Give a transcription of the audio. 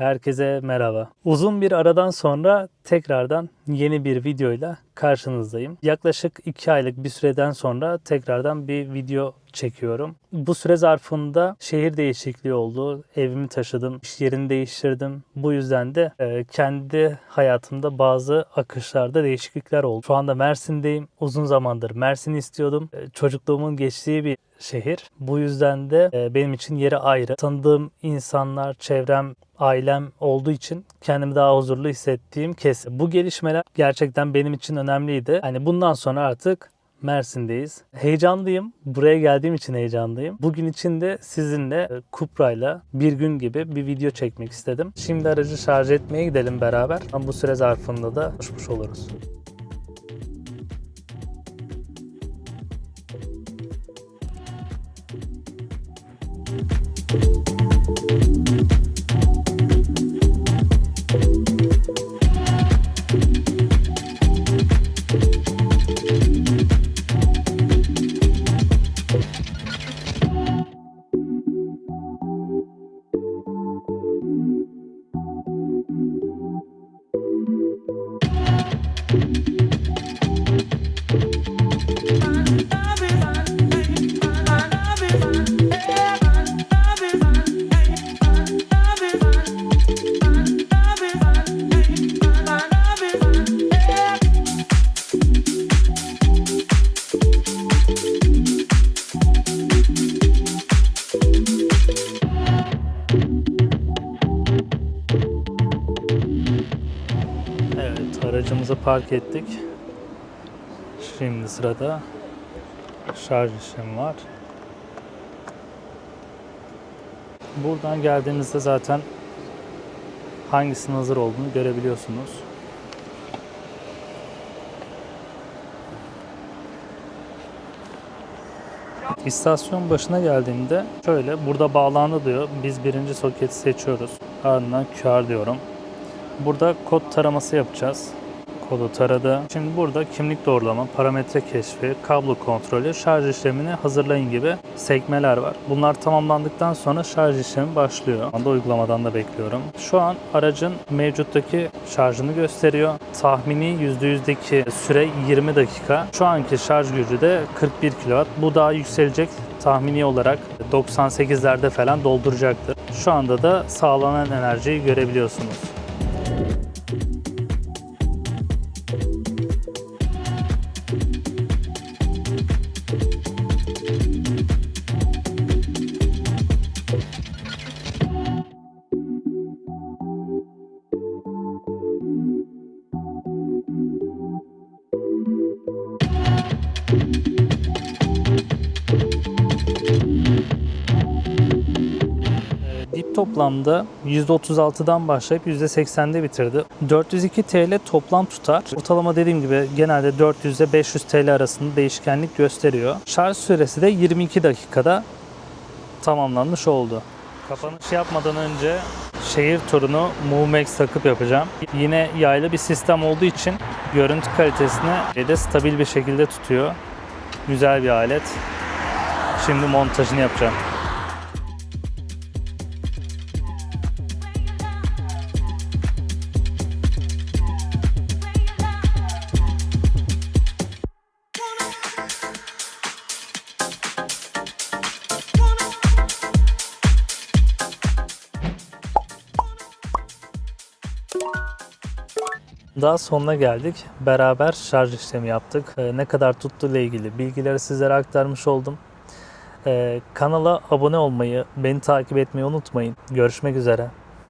Herkese merhaba. Uzun bir aradan sonra tekrardan yeni bir videoyla karşınızdayım. Yaklaşık 2 aylık bir süreden sonra tekrardan bir video çekiyorum. Bu süre zarfında şehir değişikliği oldu. Evimi taşıdım, iş yerini değiştirdim. Bu yüzden de e, kendi hayatımda bazı akışlarda değişiklikler oldu. Şu anda Mersin'deyim. Uzun zamandır Mersin'i istiyordum. E, Çocukluğumun geçtiği bir şehir. Bu yüzden de e, benim için yeri ayrı. Tanıdığım insanlar, çevrem, ailem olduğu için kendimi daha huzurlu hissettiğim kesin. Bu gelişmeler gerçekten benim için önemliydi. Hani bundan sonra artık Mersin'deyiz. Heyecanlıyım. Buraya geldiğim için heyecanlıyım. Bugün için de sizinle e, Kupra'yla bir gün gibi bir video çekmek istedim. Şimdi aracı şarj etmeye gidelim beraber. Bu süre zarfında da konuşmuş oluruz. Aracımızı park ettik. Şimdi sırada şarj işlemi var. Buradan geldiğinizde zaten hangisinin hazır olduğunu görebiliyorsunuz. İstasyon başına geldiğimde şöyle burada bağlandı diyor. Biz birinci soketi seçiyoruz. Ardından QR diyorum. Burada kod taraması yapacağız. Kodu taradı. Şimdi burada kimlik doğrulama, parametre keşfi, kablo kontrolü, şarj işlemini hazırlayın gibi sekmeler var. Bunlar tamamlandıktan sonra şarj işlemi başlıyor. Anda uygulamadan da bekliyorum. Şu an aracın mevcuttaki şarjını gösteriyor. Tahmini %100'deki süre 20 dakika. Şu anki şarj gücü de 41 kW. Bu daha yükselecek tahmini olarak 98'lerde falan dolduracaktır. Şu anda da sağlanan enerjiyi görebiliyorsunuz. Toplamda %36'dan başlayıp %80'de bitirdi. 402 TL toplam tutar. Ortalama dediğim gibi genelde 400 ile 500 TL arasında değişkenlik gösteriyor. Şarj süresi de 22 dakikada tamamlanmış oldu. Kapanış yapmadan önce şehir turunu MoveMax takıp yapacağım. Yine yaylı bir sistem olduğu için görüntü kalitesini de stabil bir şekilde tutuyor. Güzel bir alet. Şimdi montajını yapacağım. Daha sonuna geldik. Beraber şarj işlemi yaptık. Ee, ne kadar tuttu ile ilgili bilgileri sizlere aktarmış oldum. Ee, kanala abone olmayı, beni takip etmeyi unutmayın. Görüşmek üzere.